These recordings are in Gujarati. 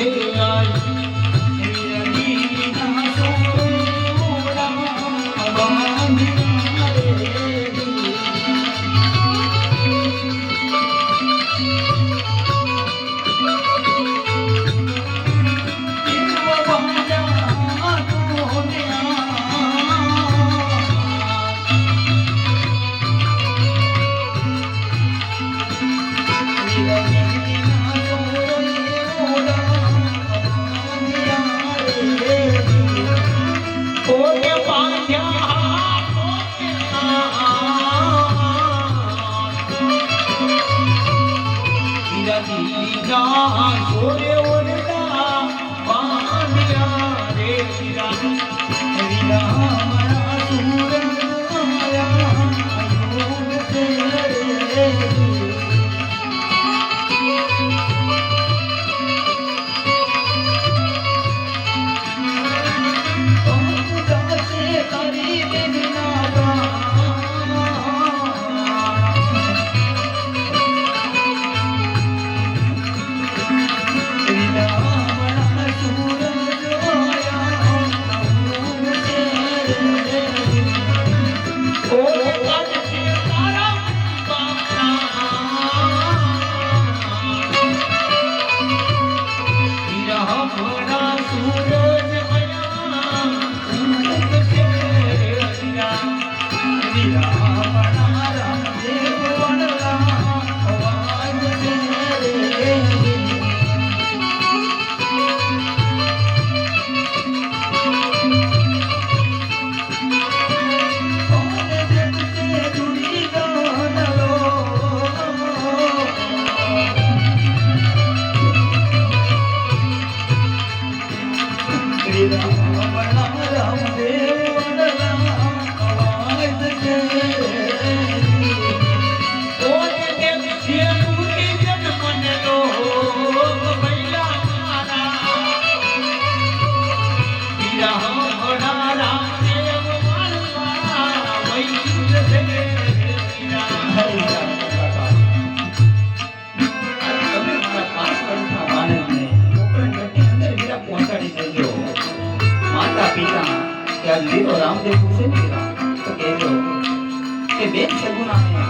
রে માતા રામદેવ પૂછે ને તો કહેજો કે બેન સગુણાને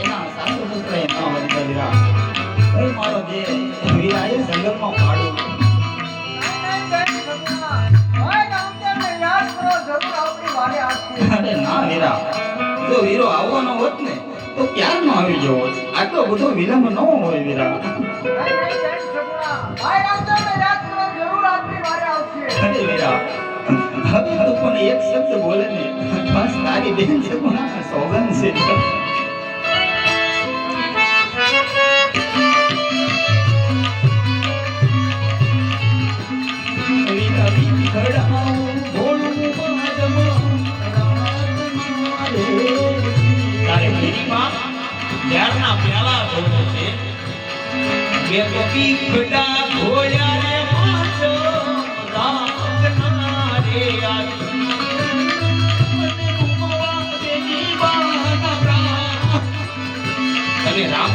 એના સાસુ સસરાએ ન વંદા વીરા. હું મારો જે વીરાએ જંગલમાં પાડું અરે ના વીરા જો વીરો આવવાનો હોત ને તો ક્યારનો આવી જવો આટલો બધો વિલંબ ન હોય વીરા અરે વીરા હવે તું પણ એક શબ્દ બોલે ને બસ તારી બેન છે પણ સોગન છે.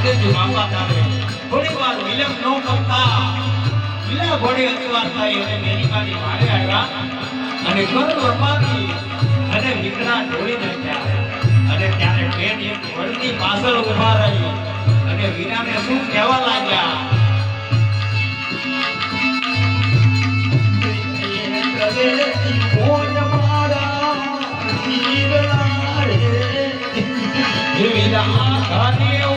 રામદેવજી બાપા તારે થોડી વાર વિલંબ ન કરતા. લીલા ઘોડે અતિવાર થાય અને મેરી મારી મારે આવ્યા. અને ઘર વરમાવી અને દીકરા ઢોળી નાખ્યા અને ત્યારે બેન એક વળતી પાછળ ઊભા રહી. અને વીરાને શું કહેવા લાગ્યા? વીરા ઘરે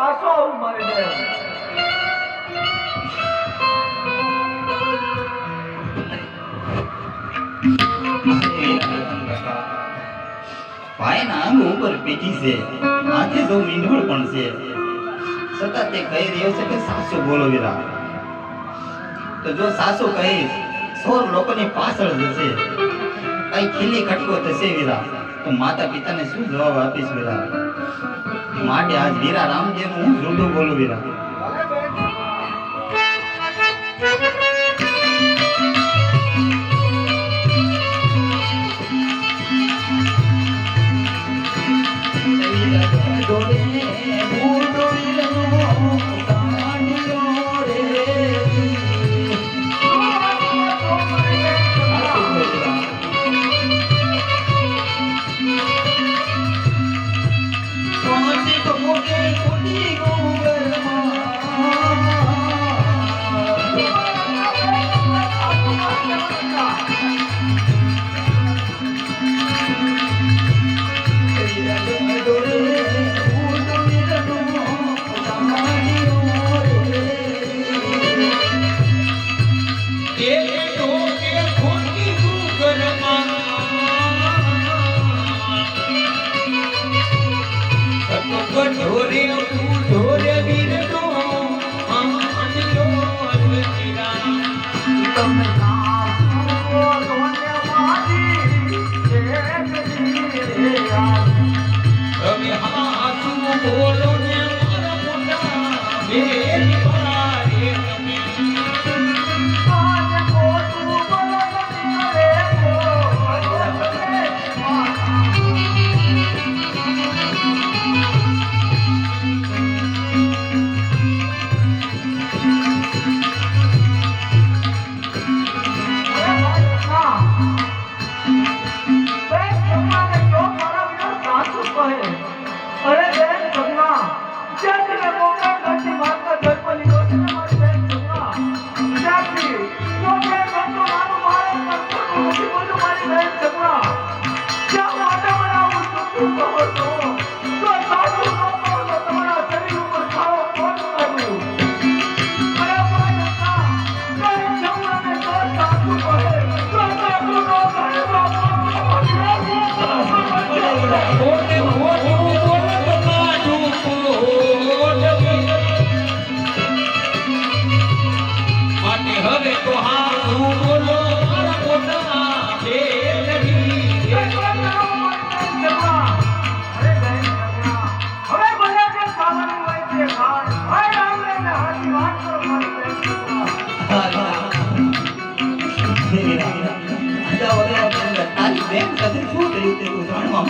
પાછો આવું મારી દયા ભાઈના આંગ ઉપર પેટી છે. માથે સૌ મીંઢોળ પણ છે. છતાં તે કહી રહ્યો છે કે સાસો બોલો વિરા તો જો સાસો કહીશ સોર લોકોની પાછળ જશે. અહીં ખીલી ખટકો થશે વિરા તો માતા પિતાને શું જવાબ આપીશ વીરા માટે આજ વીરા રામજીનું હું જૂઠું બોલું વીરા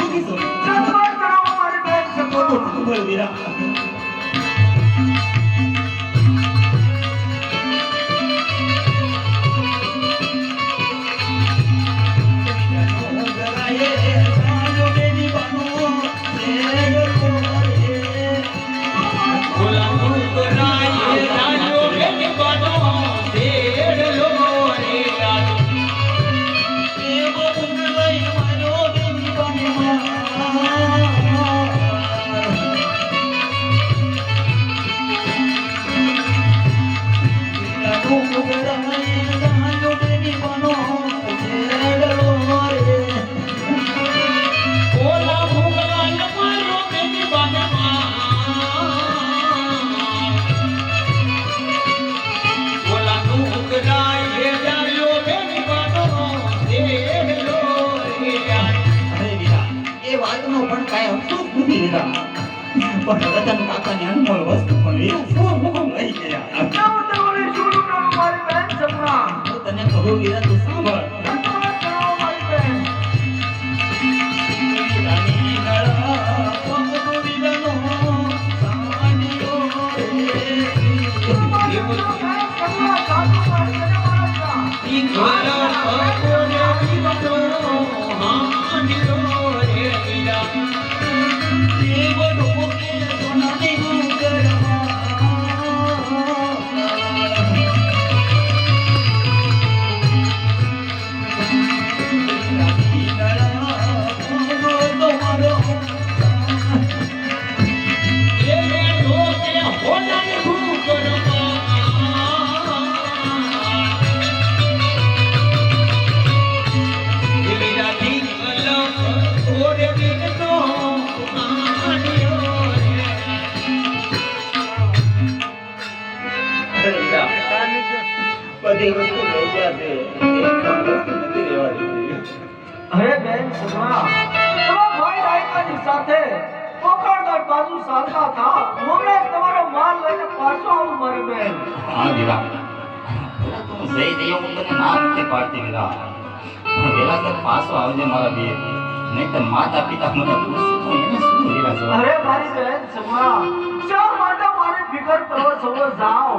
મૂકી તો મારી બેન છે બોલો બોલ વિરા દીધા પણ રતન કાકાની અનમોલ વસ્તુ પણ એ શું મોહમ લઈ ગયા? તને કહું વિરા બધી વસ્તુ લઈ ગયા છે? એક પણ વસ્તુ નથી રહેવા દીધી અરે બેન સગુણા તમારા ભાઈ રાયકાની સાથે પોકળગઢ બાજુ ચાલતા થા હમણાં તમારો માલ લઈને પાછો આવું મારી બેન. હા વીરા તું જઈ જઈ હું તને ના નથી પાડતી વીરા વેલાસર પાછો આવજે મારા બે નહીં તો માતા પિતા મને પૂછશે એને શું વીરા અરે મારી બેન સગુણા શા માટે મારી ફિકર કરો જાઓ.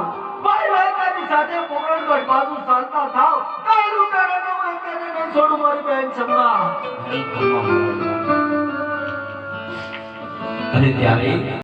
સાથે પોકળગઢ બાજુ ચાલતા થાવ કઈ લૂંટાડે ન હોય તેને છોડું મારી મારા વીરા. અને ત્યારે